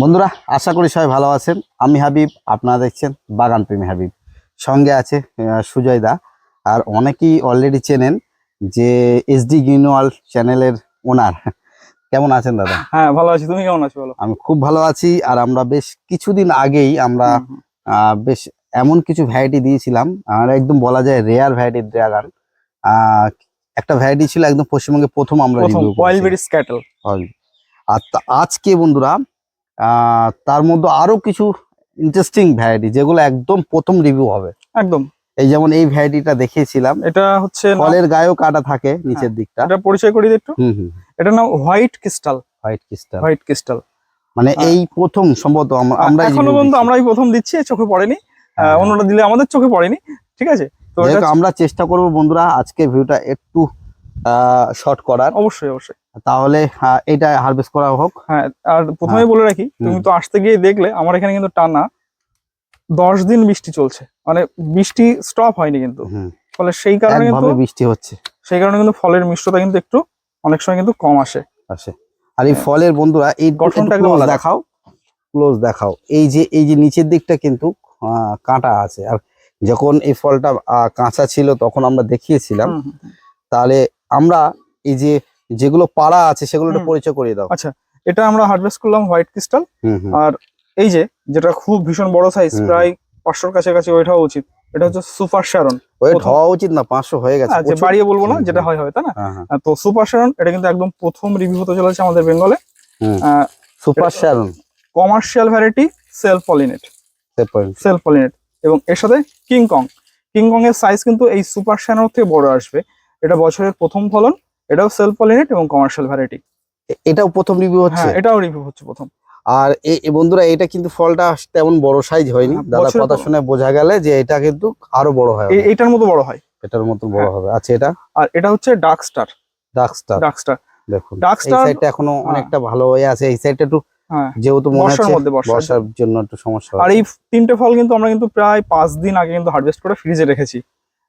বন্ধুরা আশা করি সবাই ভালো আছেন। আমি হাবিব আপনারা দেখছেন বাগান প্রেমী হাবিব। সঙ্গে আছে সুজয় দা। আর অনেকেই অলরেডি চেনেন যে এসডি গ্রিনওয়াল চ্যানেলের ওনার কেমন আছেন দাদা? হ্যাঁ ভালো আছি। তুমি কেমন আছো বলো? আমি খুব ভালো আছি আর আমরা বেশ কিছুদিন আগেই আমরা বেশ এমন কিছু ভ্যারাইটি দিয়েছিলাম। আর একদম বলা যায় রেয়ার ভ্যারাইটির ড্রাগন একটা ভ্যারাইটি ছিল একদম পশ্চিমবঙ্গে প্রথম আমরা রিভিউ আর তা- আজকে বন্ধুরা তার মধ্যে আরও কিছু ইন্টারেস্টিং ভ্যারাইটি যেগুলো একদম প্রথম রিভিউ হবে। একদম। এই যেমন এই ভ্যারাইটিটা দেখিয়েছিলাম এটা হচ্ছে ফলের গায়েও কাটা থাকে নিচের দিকটা। এটা পরিচয় করি একটু। হুম হুম। এটা নাম white crystal. White crystal. White crystal. মানে হ্যাঁ। এই প্রথম সম্ভবত আমরা আমরা এখনও পর্যন্ত আমরাই প্রথম দিচ্ছি চোখে পড়েনি। হ্যাঁ। অন্যরা দিলে আমাদের চোখে পড়েনি। ঠিক আছে? তো আমরা চেষ্টা করব বন্ধুরা আজকে ভিউটা একটু শর্ট করার। অবশ্যই অবশ্যই। তাহলে এটা হারভেস্ট করা হোক। হ্যাঁ আর প্রথমেই বলে রাখি তুমি তো আসতে গিয়ে দেখলে আমার এখানে কিন্তু টানা দশ দিন বৃষ্টি চলছে। মানে বৃষ্টি স্টপ হয়নি কিন্তু। ফলে সেই কারণে কিন্তু বৃষ্টি হচ্ছে। সেই কারণে কিন্তু ফলের মিষ্টতা কিন্তু একটু অনেক সময় কিন্তু কম আসে। আসে। আর এই ফলের বন্ধুরা এই হ্যাঁ। গঠনটা ক্লোজ দেখাও ক্লোজ দেখাও। এই যে এই যে নিচের দিকটা কিন্তু কাঁটা আছে। আর যখন এই ফলটা কাঁচা ছিল তখন আমরা দেখিয়েছিলাম। তাহলে আমরা এই যে যেগুলো পাড়া আছে সেগুলো একটু পরিচয় করিয়ে দাও। আচ্ছা এটা আমরা হারভেস্ট করলাম হোয়াইট ক্রিস্টাল আর এই যে যেটা খুব ভীষণ বড় সাইজ প্রায় পাঁচশোর কাছাকাছি ওয়েট হওয়া উচিত। এটা হচ্ছে সুপার শ্যারন ওয়েট হওয়া উচিত না পাঁচশো হয়ে গেছে প্রচুর। বাড়িয়ে বলব না যেটা। হয় হবে তাই না? হ্যাঁ হ্যাঁ। তো সুপার শ্যারন এটা কিন্তু একদম প্রথম রিভিউ হতে চলেছে আমাদের বেঙ্গলে। Super Sharon commercial variety self pollinate self pollinate এবং এর সাথে কিংকং কিংকং এর সাইজ কিন্তু এই সুপার শ্যানোর থেকে বড় আসবে। এটা বছরের প্রথম ফলন। এটাও সেলফ পলিনেট এবং কমার্শিয়াল ভ্যারাইটি এটাও প্রথম রিভিউ হচ্ছে? হ্যাঁ এটাও রিভিউ হচ্ছে প্রথম। আর এ- এ বন্ধুরা এটা কিন্তু ফলটা তেমন বড় সাইজ হয়নি। হ্যাঁ, দাদা কথা শুনে বোঝা গেলে যে এটা কিন্তু আরও বড় হয় এই- এইটার মতো বড় হয়। এটার মতো বড় হ্যাঁ। হবে। আচ্ছা এটা? আর এটা হচ্ছে dark star dark star dark star দেখুন এই star- সাইডটা এখনও। অনেকটা ভালো হয়ে আছে। এই সাইডটা একটু হ্যাঁ। যেহেতু মনে হচ্ছে বর্ষার। জন্য একটু সমস্যা আর এই তিনটে ফল কিন্তু আমরা কিন্তু প্রায় পাঁচ দিন আগে কিন্তু হারভেস্ট করে ফ্রিজে রেখেছি।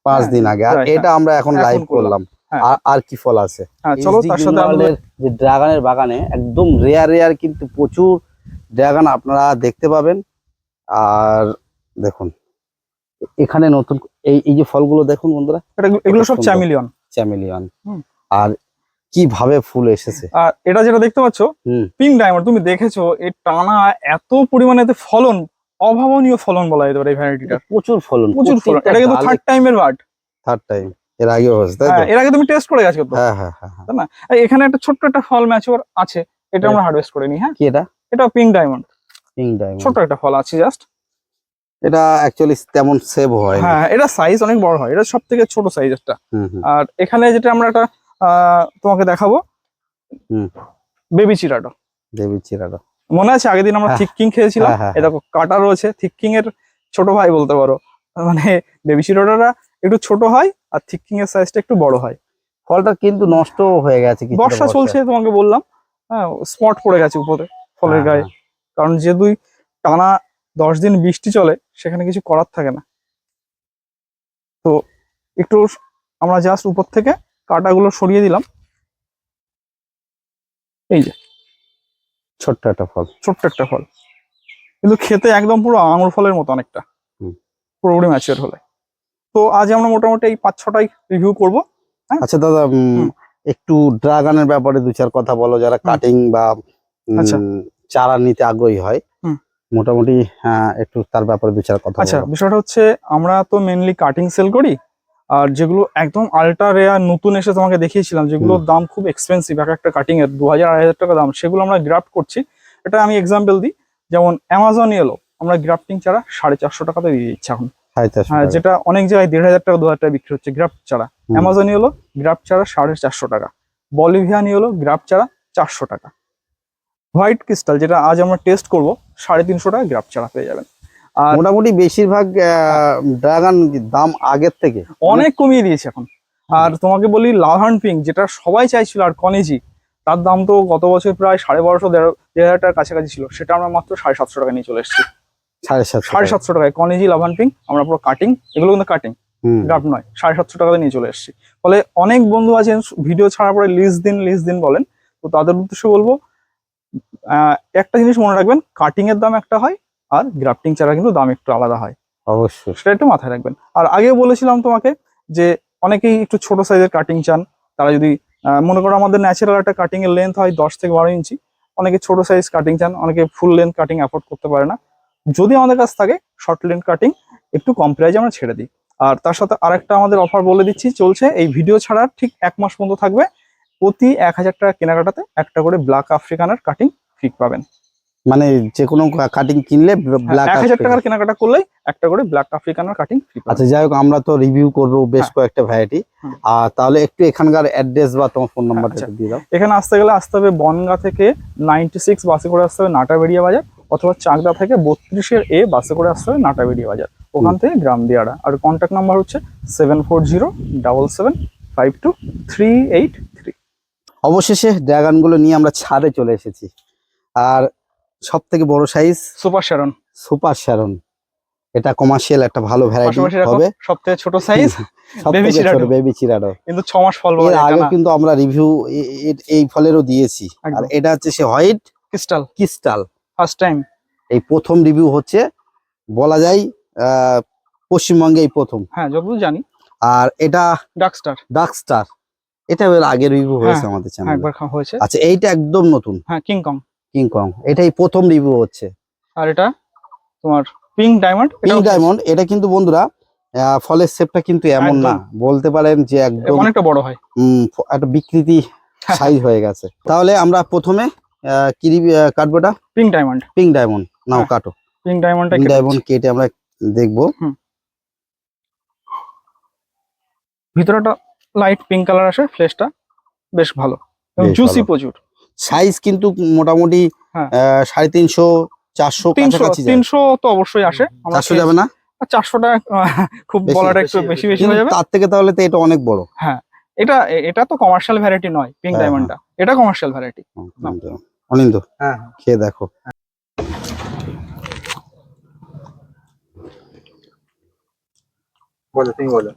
পাঁচ দিন আগে। আর এটা আমরা এখন লাইভ করলাম। হ্যাঁ। আর আর কি ফল আছে? হ্যাঁ চলো তার সাথে আমাদের যে ড্রাগনের বাগানে একদম রেয়ার রেয়ার কিন্তু প্রচুর ড্রাগন আপনারা দেখতে পাবেন। আর দেখুন এখানে নতুন এই এই যে ফলগুলো দেখুন বন্ধুরা এগুলো সব। চ্যামিলিয়ন চ্যামিলিয়ন। আর কীভাবে ফুল এসেছে? আর এটা যেটা দেখতে পাচ্ছ পিঙ্ক ডায়মন্ড তুমি দেখেছ এই টানা এত পরিমাণে এতে ফলন অভাবনীয় ফলন বলা যেতে পারে এই ভ্যারাইটিটা প্রচুর ফলন প্রচুর ফলন। এটা কিন্তু থার্ড টাইমের বার্ড থার্ড টাইম এর আগেও হয়েছে তাই তো? হ্যাঁ এর আগে তুমি টেস্ট করে গেছো তো? হ্যাঁ হ্যাঁ হ্যাঁ হ্যাঁ। তাই না? এখানে একটা ছোট্ট একটা ফল ম্যাচিওর আছে এটা আমরা হারভেস্ট করে নিই হ্যাঁ? কি এটা? এটা পিঙ্ক ডায়মন্ড পিঙ্ক ডায়মন্ড ছোট্ট একটা ফল আছে জাস্ট এটা অ্যাকচুয়ালি তেমন সেভ হয় হ্যাঁ এটা সাইজ অনেক বড় হয় এটা সব থেকে ছোট সাইজ একটা। আর এখানে যেটা আমরা একটা তোমাকে দেখাবো। হুম। বেবি চিরাটো দেবী চিরাটা মনে আছে? আগের দিন আমরা হ্যাঁ। থিক কিং খেয়েছিলাম। এটা হ্যাঁ, কাটা রয়েছে। থিক কিং এর ছোট ভাই বলতে পারো। মানে বেবি চিরাটোটা একটু ছোট হয় আর থিক এর সাইজটা একটু বড় হয়। ফলটা কিন্তু নষ্ট হয়ে গেছে বর্ষা চলছে তোমাকে বললাম। হ্যাঁ স্পট পড়ে গেছে উপরে ফলের হ্যাঁ, গায়ে। কারণ যে দুই টানা দশ দিন বৃষ্টি চলে সেখানে কিছু করার থাকে না। তো একটু আমরা জাস্ট উপর থেকে কাটাগুলো সরিয়ে দিলাম। এই যে। ছোট্ট একটা ফল। ছোট্ট একটা ফল। কিন্তু খেতে একদম পুরো আঙুর ফলের মতো অনেকটা। পুরোপুরি ম্যাচিওর হলে। তো আজ আমরা মোটামুটি এই পাঁচ ছটাই রিভিউ করব। আচ্ছা দাদা একটু ড্রাগনের ব্যাপারে দু চার কথা বলো যারা কাটিং বা আচ্ছা। চারা নিতে আগ্রহী হয় মোটামুটি হ্যাঁ, একটু তার ব্যাপারে দু চার কথা আচ্ছা বিষয়টা হচ্ছে আমরা তো মেনলি কাটিং সেল করি আর যেগুলো একদম আল্ট্রা রেয়ার নতুন এসে তোমাকে দেখিয়েছিলাম যেগুলোর দাম খুব এক্সপেন্সিভ এক একটা কাটিং এর দু হাজার আড়াই হাজার টাকা দাম সেগুলো আমরা গ্রাফট করছি। এটা আমি এক্সাম্পল দিই যেমন অ্যামাজন এলো আমরা গ্রাফটিং ছাড়া সাড়ে চারশো টাকাতে দিয়ে দিচ্ছি এখন। হ্যাঁ যেটা অনেক জায়গায় দেড় হাজার টাকা দু হাজার টাকা বিক্রি হচ্ছে। গ্রাফট ছাড়া হুম। অ্যামাজন হলো গ্রাফট ছাড়া সাড়ে চারশো টাকা। বলিভিয়ান হলো গ্রাফট ছাড়া চারশো টাকা। হোয়াইট ক্রিস্টাল যেটা আজ আমরা টেস্ট করব সাড়ে তিনশো টাকা গ্রাফট ছাড়া পেয়ে যাবেন। আর মোটামুটি বেশিরভাগ ড্রাগন দাম আগের থেকে। অনেক কমিয়ে দিয়েছে এখন। আর তোমাকে বলি লাভান পিঙ্ক যেটা সবাই চাইছিল আর কনেজি তার দাম তো গত বছর প্রায় সাড়ে বারোশো দেড় দেড় হাজার টাকার কাছাকাছি ছিল। সেটা আমরা মাত্র সাড়ে সাতশো টাকা নিয়ে চলে এসেছি। সাড়ে সাতশো টাকায়। কনেজি লাভান পিঙ্ক আমরা পুরো কাটিং এগুলো কিন্তু কাটিং। নয় সাড়ে সাতশো টাকাতে নিয়ে চলে এসেছি। ফলে অনেক বন্ধু আছেন ভিডিও ছাড়ার পরে লিস্ট দিন লিস্ট দিন বলেন। তো তাদের উদ্দেশ্যে বলব একটা জিনিস মনে রাখবেন কাটিং এর দাম একটা হয় আর গ্রাফটিং চারা কিন্তু দাম একটু আলাদা হয়। অবশ্যই। সেটা একটু মাথায় রাখবেন। আর আগেও বলেছিলাম তোমাকে যে অনেকেই একটু ছোট সাইজের কাটিং চান। তারা যদি মনে করো আমাদের ন্যাচারাল একটা কাটিং এর লেন্থ হয় দশ থেকে বারো ইঞ্চি অনেকে ছোট সাইজ কাটিং চান অনেকে ফুল লেন্থ কাটিং অ্যাফোর্ড করতে পারে না। যদি আমাদের কাছ থাকে শর্ট লেন্থ কাটিং একটু কম প্রাইজে আমরা ছেড়ে দিই। আর তার সাথে আরেকটা আমাদের অফার বলে দিচ্ছি চলছে। এই ভিডিও ছাড়ার ঠিক এক মাস পর্যন্ত থাকবে। প্রতি এক হাজার টাকা কেনাকাটাতে একটা করে ব্ল্যাক আফ্রিকানের কাটিং ফিক পাবেন। মানে যে কোনো কাটিং কিনলে ব্ল্যাক এক হাজার টাকার কেনাকাটা করলেই একটা করে ব্ল্যাক আফ্রিকানের কাটিং ফ্রি পাবেন। আচ্ছা যাই হোক আমরা তো রিভিউ করব বেশ হ্যাঁ। কয়েকটা ভ্যারাইটি আর তাহলে একটু এখানকার অ্যাড্রেস বা তোমার ফোন নাম্বারটা আচ্ছা। দিয়ে দাও। এখানে আসতে গেলে আসতে হবে বনগা থেকে নাইনটি সিক্স বাসে করে আসতে হবে নাটাবেড়িয়া বাজার। অথবা চাকদা থেকে বত্রিশের এ বাসে করে আসতে হবে নাটাবেড়িয়া বাজার। ওখান থেকে গ্রাম দিয়াড়া আর কন্ট্যাক্ট নাম্বার হচ্ছে seven four zero double seven five two three eight three অবশেষে ড্রাগনগুলো নিয়ে আমরা ছাদে চলে এসেছি। আর সব থেকে বড় size super Sharon super Sharon এটা কমার্শিয়াল একটা ভালো ভ্যারাইটি হবে। সব থেকে ছোট সাইজ ছোট চিরাডো। বেবি চিরাডো কিন্তু ছ মাস ফল এর আগে কিন্তু আমরা রিভিউ এই ফলেরও দিয়েছি। আর এটা হচ্ছে সে white crystal crystal first time এই প্রথম রিভিউ হচ্ছে বলা যায় পশ্চিমবঙ্গে এই প্রথম। হ্যাঁ যতদূর জানি। আর এটা ডার্ক স্টার ডার্ক স্টার এটা এর আগে রিভিউ হয়েছে আমাদের হ্যাঁ চ্যানেলে একবার খাওয়া হয়েছে। আচ্ছা এইটা একদম নতুন। হ্যাঁ কিং কং কিং কং এটাই প্রথম রিভিউ হচ্ছে। আর এটা তোমার পিঙ্ক ডায়মন্ড পিঙ্ক ডায়মন্ড এটা কিন্তু বন্ধুরা ফলের শেপটা কিন্তু এমন না। বলতে পারেন যে একদম অনেকটা বড় হয়। একটা বিকৃতি সাইজ হয়ে গেছে। তাহলে আমরা প্রথমে কি রিভি- আহ, কাটবো এটা? পিঙ্ক ডায়মন্ড পিঙ্ক ডায়মন্ড নাও হ্যাঁ, কাটো। পিঙ্ক ডায়মন্ডটা পিঙ্ক ডায়মন্ড কেটে আমরা দেখব। ভিতরেটা লাইট পিঙ্ক কালার আসে ফ্লেশটা বেশ ভালো জুসি প্রচুর। সাইজ কিন্তু মোটামুটি হ্যাঁ। সাড়ে তিনশো চারশো তিনশো কাছাকাছি তিনশো তো অবশ্যই আসে। চারশো যাবে না? চারশোটা খুব বলাটা একটু বেশি, বেশি। হয়ে যাবে। তার থেকে তাহলে তো এটা অনেক বড়। হ্যাঁ। এটা এটা তো কমার্শিয়াল ভ্যারাইটি নয় পিঙ্ক হ্যাঁ, ডায়মন্ডটা এটা কমার্শিয়াল ভ্যারাইটি হুম, অনিন্দ হ্যাঁ। খেয়ে দেখো। বলো তুমি বলো।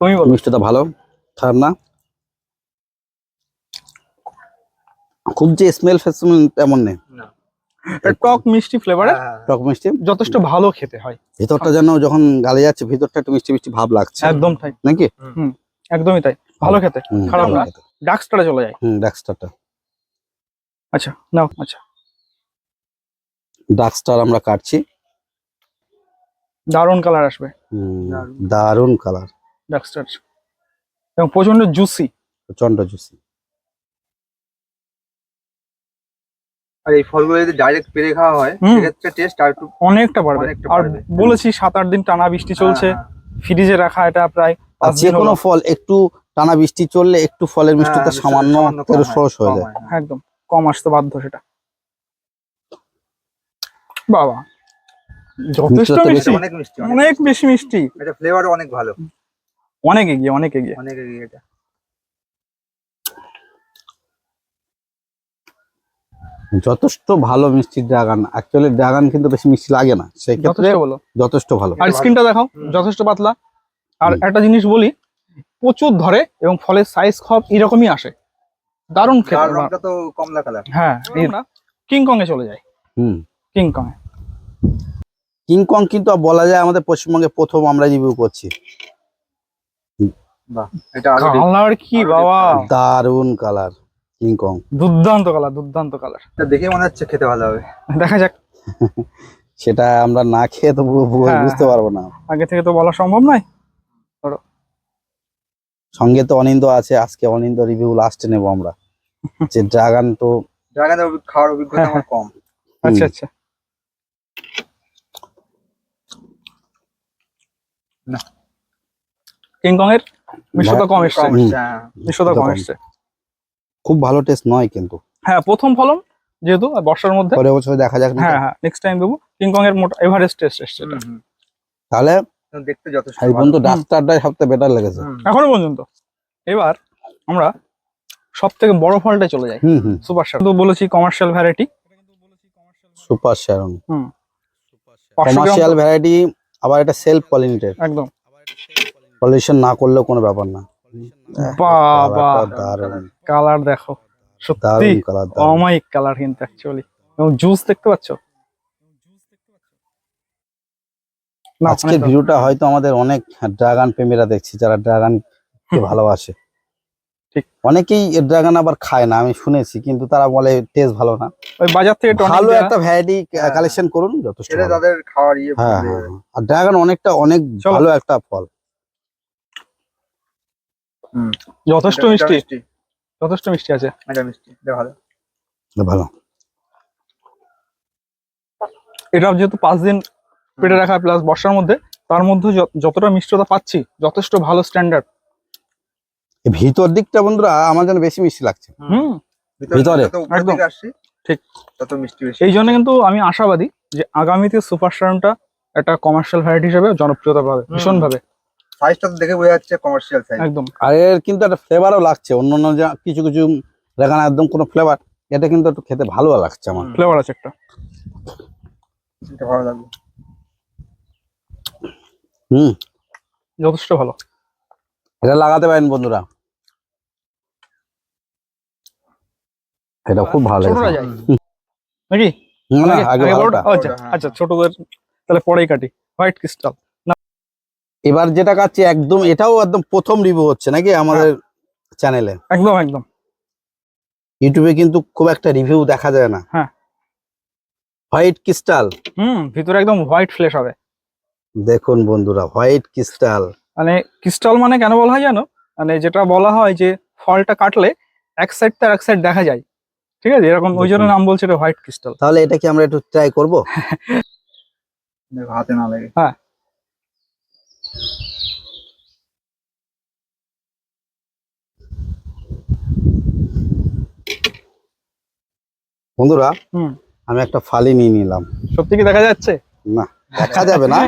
তুমি বলো। মিষ্টিটা ভালো খারাপ না? খুব যে স্মেল ফেসমেল তেমন নেই। টক মিষ্টি ফ্লেভারে হ্যাঁ, টক মিষ্টি? যথেষ্ট ভালো খেতে হয়। ভিতরটা যেন যখন গালে যাচ্ছে ভিতরটা একটু মিষ্টি মিষ্টি ভাব লাগছে। একদম তাই। নাকি? একদমই তাই। ভালো খেতে খারাপ না। খেতে। ডার্ক স্টারে চলে যায়। হুম ডার্কস্টারটা আচ্ছা নাও আচ্ছা। ডার্কস্টার আমরা কাটছি। দারুণ কালার আসবে। দারুণ। দারুণ কালার। ডার্ক স্টার এবং প্রচণ্ড জুসি। প্রচণ্ড জুসি। আর এই ফলগুলো যদি ডাইরেক্ট পেরে খাওয়া হয় হুম। সেক্ষেত্রে টেস্ট আর একটু অনেকটা বাড়বে। আর বলেছি সাত আট দিন টানা বৃষ্টি চলছে। হ্যাঁ, ফ্রিজে রাখা এটা প্রায় আর যে কোনো ফল একটু টানা বৃষ্টি চললে একটু ফলের হ্যাঁ, মিষ্টিটা মিষ্টিটা সামান্য হয়, সরস হয়ে যায়। হ্যাঁ। একদম কম আসতে বাধ্য সেটা। বাবা যথেষ্ট মিষ্টি অনেক মিষ্টি অনেক বেশি মিষ্টি। এটা ফ্লেভারও অনেক ভালো। অনেক এগিয়ে অনেক এগিয়ে। অনেক এগিয়ে এটা। যথেষ্ট ভালো মিষ্টি ড্রাগন অ্যাকচুয়ালি ড্রাগন কিন্তু বেশি মিষ্টি লাগে না। সেক্ষেত্রে যথেষ্ট বলো। যথেষ্ট ভালো। আর এটা স্কিনটা দেখাও যথেষ্ট পাতলা। আর একটা জিনিস বলি প্রচুর ধরে এবং ফলের সাইজ খব এরকমই আসে। দারুণ লাল খেতে তো কমলা কালার হ্যাঁ কিং কং এ চলে যায়। হুম। কিং কং কিংকং কিন্তু বলা যায় আমাদের পশ্চিমবঙ্গে প্রথম আমরা রিভিউ করছি। কালার কি বাবা। দারুণ কালার কিংকং দুর্দান্ত কালার দুর্দান্ত কালার দেখে মনে হচ্ছে খেতে ভালো হবে। দেখা যাক। সেটা আমরা না খেয়ে তো হ্যাঁ। বুঝতে পারব না। আগে থেকে তো বলা সম্ভব নয়। সঙ্গে তো অনিন্দ আছে আজকে অনিন্দ রিভিউ লাস্টে নেব আমরা। যে ড্রাগন তো ড্রাগনের খাওয়ার অভিজ্ঞতা আমার কম। আচ্ছা আচ্ছা। না। কিং এর মিষ্টতা কম এসছে। হ্যাঁ। মিষ্টতা কম। এসছে। খুব ভালো টেস্ট নয় কিন্তু। হ্যাঁ প্রথম ফলন যেহেতু আর বর্ষার মধ্যে। পরের বছর দেখা যাক হ্যাঁ হ্যাঁ নেক্সট টাইম দেবো। কিং কং এর মোটা এভারেস্ট টেস্ট এসছে। তাহলে দেখতে যথেষ্ট এই ডাক্তারটাই সবথেকে বেটার লেগেছে। এখনও পর্যন্ত। এবার আমরা সব থেকে বড় ফলটাই চলে যাই। হুম হুম। তো বলেছি কমার্শিয়াল ভ্যারাইটি সুপার শ্যারন হুম। কমার্শিয়াল ভ্যারাইটি আবার এটা সেলফ পলিনেটেড একদম। পলিউশন না করলেও কোনো ব্যাপার না। বাবা। কালার দেখো। সত্যি। অমায়িক কালার কিন্তু অ্যাকচুয়ালি এবং জুস দেখতে পাচ্ছ না আজকের। ভিডিওটা হয়তো আমাদের অনেক ড্রাগন প্রেমীরা দেখছি যারা ড্রাগন ভালোবাসে। ঠিক। অনেকেই ড্রাগন আবার খায় না আমি শুনেছি কিন্তু তারা বলে টেস্ট ভালো না। ওই বাজার থেকে ভালো একটা ভ্যারাইটি হ্যাঁ। কালেকশন করুন যথেষ্ট সেটা তাদের খাওয়ার ইয়ে হ্যাঁ হ্যাঁ হ্যাঁ। আর ড্রাগন অনেকটা অনেক ভালো একটা ফল। যথেষ্ট এটা- এটা মিষ্টি। মিষ্টি। যথেষ্ট মিষ্টি আছে। এটা মিষ্টি এটা ভালো। ভালো। এটা যেহেতু পাঁচ দিন পেটে রাখা প্লাস বর্ষার মধ্যে তার মধ্যে যতটা মিষ্টতা পাচ্ছি যথেষ্ট ভালো স্ট্যান্ডার্ড ভিতর দিকটা বন্ধুরা আমার জন্য বেশি মিষ্টি লাগছে। হুম। ভিতরে? একদম। ঠিক। তত মিষ্টি বেশি। এই জন্য কিন্তু আমি আশাবাদী যে আগামীতে সুপার স্টারনটা একটা কমার্শিয়াল ভ্যারাইটি হিসেবে জনপ্রিয়তা পাবে ভীষণ ভাবে সাইজটা তো দেখে বোঝা যাচ্ছে কমার্শিয়াল সাইজ একদম। আর এর কিন্তু একটা ফ্লেভারও লাগছে অন্য অন্য যা কিছু কিছু একদম কোনো ফ্লেভার এটা কিন্তু একটু খেতে ভালো লাগছে আমার। ফ্লেভার আছে একটা। ভালো লাগবে। হুম। যথেষ্ট ভালো। এটা লাগাতে পারেন বন্ধুরা। এটা খুব ভালো নাকি? না, আগে- আচ্ছা। আচ্ছা ছোটদের তাহলে পরেই কাটি। হোয়াইট ক্রিস্টাল এবার যেটা কাছে একদম এটাও একদম প্রথম রিভিউ হচ্ছে নাকি আমাদের চ্যানেলে একদম একদম। ইউটিউবে কিন্তু খুব একটা রিভিউ দেখা যায় না। হ্যাঁ। হোয়াইট ক্রিস্টাল হুম ভিতরে একদম হোয়াইট ফ্লেশ হবে। দেখুন বন্ধুরা হোয়াইট ক্রিস্টাল। মানে ক্রিস্টাল মানে কেন বলা হয় জানো? মানে যেটা বলা হয় যে ফলটা কাটলে এক সাইড তার এক সাইড দেখা যায়। ঠিক আছে? এরকম ওই জন্য নাম বলছে এটা হোয়াইট ক্রিস্টাল। তাহলে এটা কি আমরা একটু ট্রাই করব? দেখো হাতে না লাগে। হ্যাঁ। বন্ধুরা হুম। আমি একটা ফালি নিয়ে নিলাম। সত্যি কি দেখা যাচ্ছে? না। দেখা যাবে না।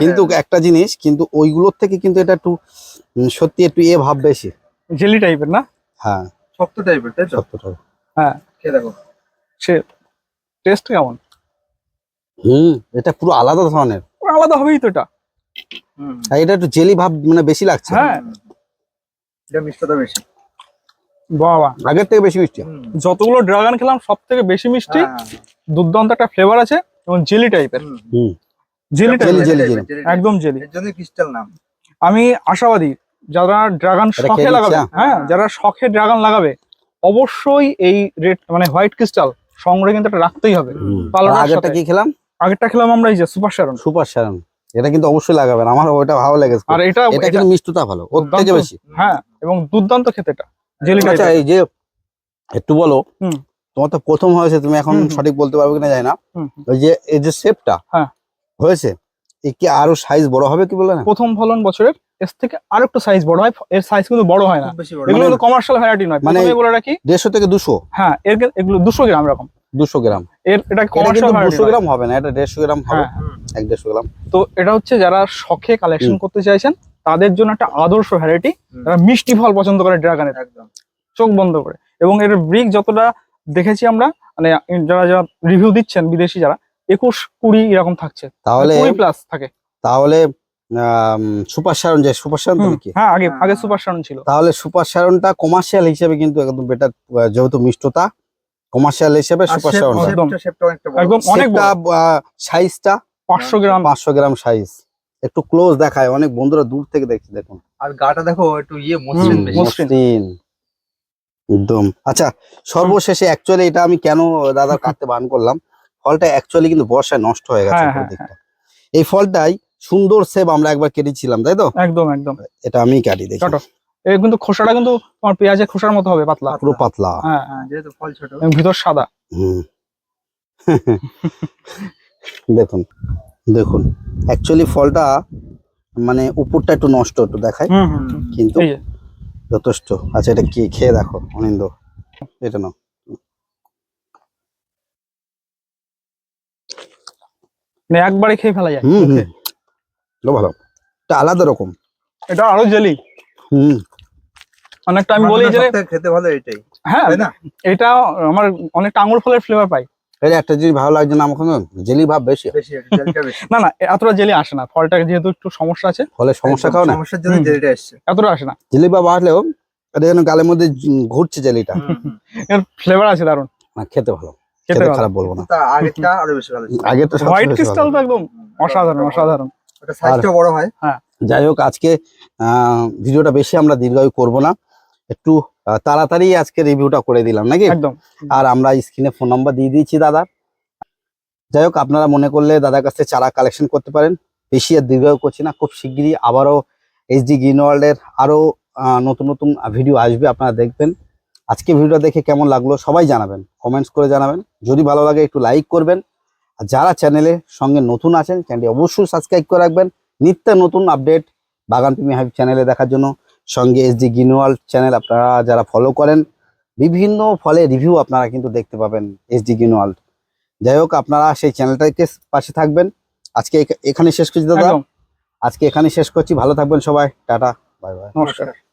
কিন্তু একটা জিনিস কিন্তু ওইগুলোর থেকে কিন্তু এটা একটু সত্যি একটু এ ভাব বেশি। জেলি টাইপের না? হ্যাঁ। শক্ত টাইপের তাই তো? সত্যটা হ্যাঁ। খেয়ে দেখো। সে টেস্ট কেমন? হুম এটা পুরো আলাদা ধরনের। আলাদা হবেই তো এটা। হুম। আর এটা একটু জেলি ভাব মানে বেশি লাগছে। হ্যাঁ। এটা মিষ্টতা বেশি। বাবা। আগের থেকে বেশি মিষ্টি। যতগুলো ড্রাগন খেলাম সব থেকে বেশি মিষ্টি হ্যাঁ, দুর্দান্ত একটা ফ্লেভার আছে এবং জেলি টাইপের হুম। Jelly jelly, jelly, jelly. একদম জেলি এর জন্য ক্রিস্টাল নাম আমি আশাবাদী যারা ড্রাগন শখে লাগাবে হ্যাঁ যারা শখে ড্রাগন লাগাবে অবশ্যই এই রেড মানে হোয়াইট ক্রিস্টাল সংগ্রহে কিন্তু একটা রাখতেই হবে। আগেরটা কি খেলাম আগেরটা খেলাম আমরা এই যে সুপার শারন সুপার শারন এটা কিন্তু অবশ্যই লাগাবেন আমার ওটা ভালো লেগেছে আর এটা এটা এটা কিন্তু মিষ্টতা ভালো ওর থেকে দুর্দান্ত। বেশি হ্যাঁ এবং দুর্দান্ত খেতে এটা জেলি আচ্ছা এই যে একটু বলো হুম। তোমার তো প্রথম হয়েছে তুমি এখন। সঠিক বলতে পারবে কিনা জানি না। ওই যে এই যে শেপটা হ্যাঁ। হয়েছে? এ কি আরও সাইজ বড় হবে কি বলে না? প্রথম ফলন বছরের এর থেকে আর একটু সাইজ বড় হয় এর সাইজ কিন্তু বড় হয় না। এগুলো মানে- কিন্তু কমার্শিয়াল ভ্যারাইটি নয়। মানে- বলে রাখি দেড়শো থেকে দুশো? হ্যাঁ এর এগুলো দুশো গ্রাম এরকম। দুশো গ্রাম। এর এটা কমার্শিয়াল কিন্তু ভ্যারাইটি দুশো গ্রাম হবে না এটা দেড়শো গ্রাম হবে। হ্যাঁ হুম। এক দেড়শো গ্রাম। তো এটা হচ্ছে যারা শখে কালেকশন করতে চাইছেন তাদের জন্য একটা আদর্শ ভ্যারাইটি যারা মিষ্টি ফল পছন্দ করে ড্রাগনের একদম। চোখ বন্ধ করে। এবং এর ব্রিক যতটা দেখেছি আমরা মানে যারা যারা রিভিউ দিচ্ছেন বিদেশি যারা একুশ কুড়ি এরকম থাকছে। তাহলে কুড়ি প্লাস থাকে। তাহলে সুপার শারন যে সুপার শারন তুমি কি হ্যাঁ আগে হ্যাঁ, আগে হ্যাঁ। সুপার শারন ছিল। তাহলে সুপার শারনটা কমার্শিয়াল হিসেবে কিন্তু একদম বেটার যেহেতু মিষ্টতা কমার্শিয়াল হিসেবে সুপার shape- একদম। অনেক সাইজটা পাঁচশো গ্রাম। পাঁচশো গ্রাম সাইজ একটু ক্লোজ দেখায় অনেক বন্ধুরা দূর থেকে দেখছে দেখুন। আর গাটা দেখো একটু ইয়ে মসৃণ মসৃণ। মসৃণ। একদম। আচ্ছা সর্বশেষে অ্যাকচুয়ালি এটা আমি কেন দাদা কাটতে বান করলাম ফলটা অ্যাকচুয়ালি কিন্তু বর্ষায় নষ্ট হয়ে গেছে হ্যাঁ, হ্যাঁ, দিকটা এই ফলটাই সুন্দর সেব আমরা একবার কেটেছিলাম তাই তো? একদম একদম। এটা আমি কাটি দেখি। এর কিন্তু খোসাটা কিন্তু তোমার পেঁয়াজের খোসার মতো হবে পাতলা। পুরো পাতলা। হ্যাঁ হ্যাঁ যেহেতু ফল ছোট। ভিতর সাদা। হুম। দেখুন দেখুন। অ্যাকচুয়ালি ফলটা মানে উপরটা একটু নষ্ট একটু দেখায়। কিন্তু যথেষ্ট। আচ্ছা এটা কি খেয়ে দেখো অনিন্দ। এটা নাও। মানে একবারে খেয়ে ফেলা যায়। হুম হুম। এটা ভালো। এটা আলাদা রকম। এটা আরও জেলি। হুম। অনেকটা আমি বলি যে খেতে ভালো এটাই। হ্যাঁ না? এটা আমার অনেকটা আঙুর ফলের ফ্লেভার পাই। এটা একটা জিনিস ভালো লাগছে না আমার জেলি ভাব বেশি। না না এতটা জেলি আসে না। ফলটা যেহেতু একটু সমস্যা আছে। ফলে সমস্যা খাও না। সমস্যার জন্য। জেলটা এসছে। এতটা আসে না। জেলি ভাব আসলেও এটা যেন গালের মধ্যে ঘুরছে জেলিটা। এর ফ্লেভার আছে দারুণ না খেতে ভালো। খেতে। খারাপ বলব না। আগেরটা আরও বেশি ভালো ছিল। আগে তো সবচেয়ে হোয়াইট ক্রিস্টাল। তো একদম অসাধারণ অসাধারণ। ওটা সাইজটা বড় হয়। যাই হোক আজকে আহ, ভিডিওটা বেশি আমরা দীর্ঘায়ু করব না। একটু আহ, তাড়াতাড়ি আজকে রিভিউটা করে দিলাম নাকি? একদম। আর আমরা স্ক্রিনে ফোন নাম্বার দিয়ে দিয়েছি দাদা যাই হোক আপনারা মনে করলে দাদার কাছে চারা কালেকশন করতে পারেন। বেশি আর দীর্ঘায়ু করছি না খুব শিগগিরই আবারও এইচডি গ্রিন ওয়ার্ল্ডের আরও নতুন নতুন ভিডিও আসবে আপনারা দেখবেন। আজকে ভিডিওটা দেখে কেমন লাগল সবাই জানাবেন কমেন্টস করে জানাবেন। যদি ভালো লাগে একটু লাইক করবেন। আর যারা চ্যানেলে সঙ্গে নতুন আছেন চ্যানেলটি অবশ্যই সাবস্ক্রাইব করে রাখবেন। নিত্য নতুন আপডেট বাগান প্রেমী হাবিব চ্যানেলে দেখার জন্য। সঙ্গে এসডি গ্রিনওয়াল চ্যানেল আপনারা যারা ফলো করেন বিভিন্ন ফলে রিভিউ আপনারা কিন্তু দেখতে পাবেন এসডি গ্রিনওয়াল যাই হোক আপনারা সেই চ্যানেলটাকে পাশে থাকবেন। আজকে এখানে শেষ করছি দাদা। আজকে এখানে শেষ করছি। ভালো থাকবেন সবাই। টাটা বাই বাই নমস্কার।